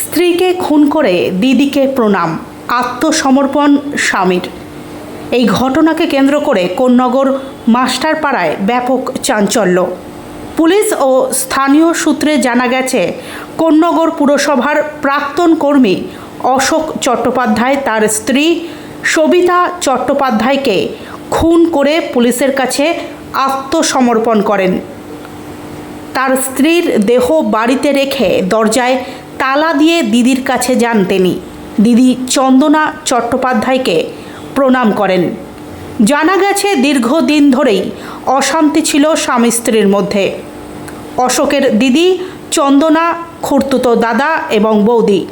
স্ত্রীকে খুন করে দিদিকে প্রণাম, আত্মসমর্পণ স্বামীর। এই ঘটনাকে কেন্দ্র করে কোন্নগর মাস্টারপাড়ায় ব্যাপক চাঞ্চল্য। পুলিশ ও স্থানীয় সূত্রে জানা গেছে, কোন্নগর পুরসভার প্রাক্তন কর্মী অশোক চট্টোপাধ্যায় তার স্ত্রী সবিতা চট্টোপাধ্যায়কে খুন করে পুলিশের কাছে আত্মসমর্পণ করেন। তার স্ত্রীর দেহ বাড়িতে রেখে দরজায় তালা দিয়ে দিদির কাছে যান তিনি। দিদি চন্দনা চট্টোপাধ্যায়কে প্রণাম করেন। জানা গেছে, দীর্ঘদিন ধরেই অশান্তি ছিল স্বামী স্ত্রীর মধ্যে। অশোকের দিদি চন্দনা খুর্তুতো দাদা এবং বৌদি।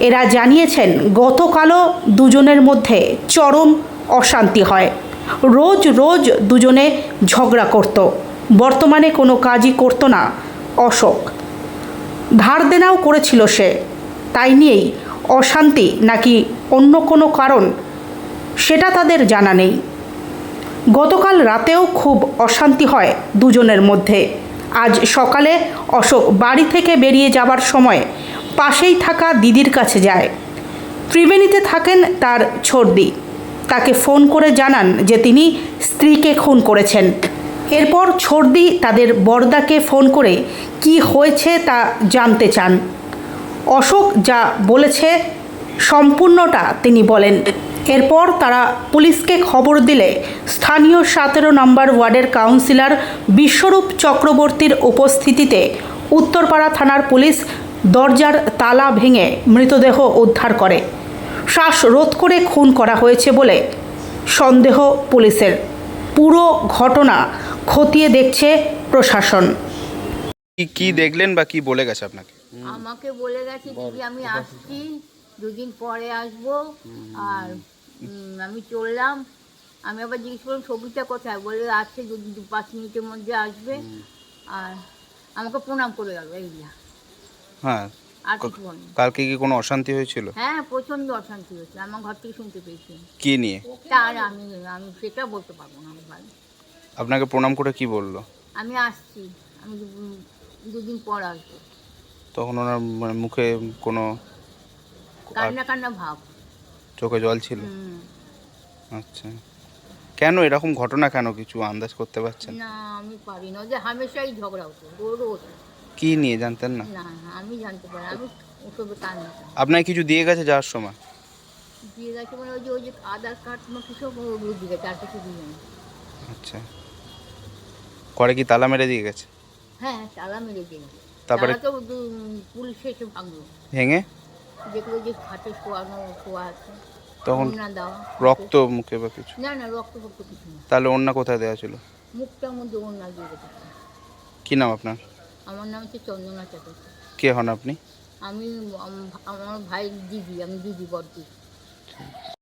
এরা জানিয়েছেন, গতকালও দুজনের মধ্যে চরম অশান্তি হয়। রোজ রোজ দুজনে ঝগড়া করত। বর্তমানে কোনো কাজই করতো না অশোক। ধার দেনাও করেছিল সে। তাই নিয়েই অশান্তি নাকি অন্য কোনো কারণ, সেটা তাদের জানা নেই। গতকাল রাতেও খুব অশান্তি হয় দুজনের মধ্যে। আজ সকালে অশোক বাড়ি থেকে বেরিয়ে যাবার সময় পাশেই থাকা দিদির কাছে যায়। ত্রিবেণীতে থাকেন তার ছর্দি তাকে ফোন করে জানান যে তিনি স্ত্রীকে খুন করেছেন। এরপর ছর্দি তাদের বর্দাকে ফোন করে কি হয়েছে তা জানতে চান। অশোক যা বলেছে সম্পূর্ণটা তিনি বলেন। এরপর তারা পুলিশকে খবর দিলে স্থানীয় সতেরো নম্বর ওয়ার্ডের কাউন্সিলর বিশ্বরূপ চক্রবর্তীর উপস্থিতিতে উত্তরপাড়া থানার পুলিশ দরজার তালা ভেঙে মৃতদেহ উদ্ধার করে। শ্বাস রোধ করে খুন করা হয়েছে বলে সন্দেহ পুলিশের। পুরো ঘটনা খতিয়ে দেখছে প্রশাসন। কি কি দেখলেন বা কি বলে গেছে আপনাকে? আমাকে বলে গেছে দিদি আমি আসছি দুদিন পরে আসব আর উম, আমি চললাম। আমি আবার জিজ্ঞেস করলাম ছবিটা কোথায়? বলে আছে দু দু পাঁচ মিনিটের মধ্যে আসবে। আর আমাকে প্রণাম করে গেল এইগুলা হ্যাঁ আর কিছু বলেনি। কালকে কি কোনো অশান্তি হয়েছিল? হ্যাঁ প্রচণ্ড অশান্তি হয়েছে আমার ঘর থেকে শুনতে পেয়েছি। কি নিয়ে? তার আমি আমি সেটা বলতে পারব না আমি ভাই আপনাকে প্রণাম করে কি বলল? আমি আসছি আমি দুদিন পর আসব। তখন ওনার মানে মুখে কোনো কান্না কান্না ভাব। চোখে জল ছিল? আচ্ছা। কেন এরকম ঘটনা কেন কিছু আন্দাজ করতে পারছেন? না আমি পারি না। যে হামেশাই ঝগড়া হতো হতো কি নিয়ে জানতেন না? না আমি জানতে পারি আমি ওসবে কান আপনাকে কিছু দিয়ে গেছে যাওয়ার সময়? দিয়ে গেছে মানে ওই যে ওই যে আধার কার্ড না কিছু ওগুলো দিয়ে গেছে আর কিছু দিয়ে না আচ্ছা। করে কি তালা মেরে দিয়ে গেছে? হ্যাঁ তালা মেরে দিয়ে তারপরে তো পুলিশ এসে ভাঙলো। ভেঙে? যেগুলো যে খাটে শোয়ানো শোয়া আছে তখন রক্ত মুখে বা কিছু? না না রক্ত ফক্ত কিছু না। তাহলে অন্য কোথায় দেওয়া ছিল? মুখটার মধ্যে ওড়না দিয়ে কি নাম আপনার? আমার নাম হচ্ছে চন্দনা চ্যাটার্জি। কে হন আপনি? আমি আমার ভাই দিদি আমি দিদি বড়দি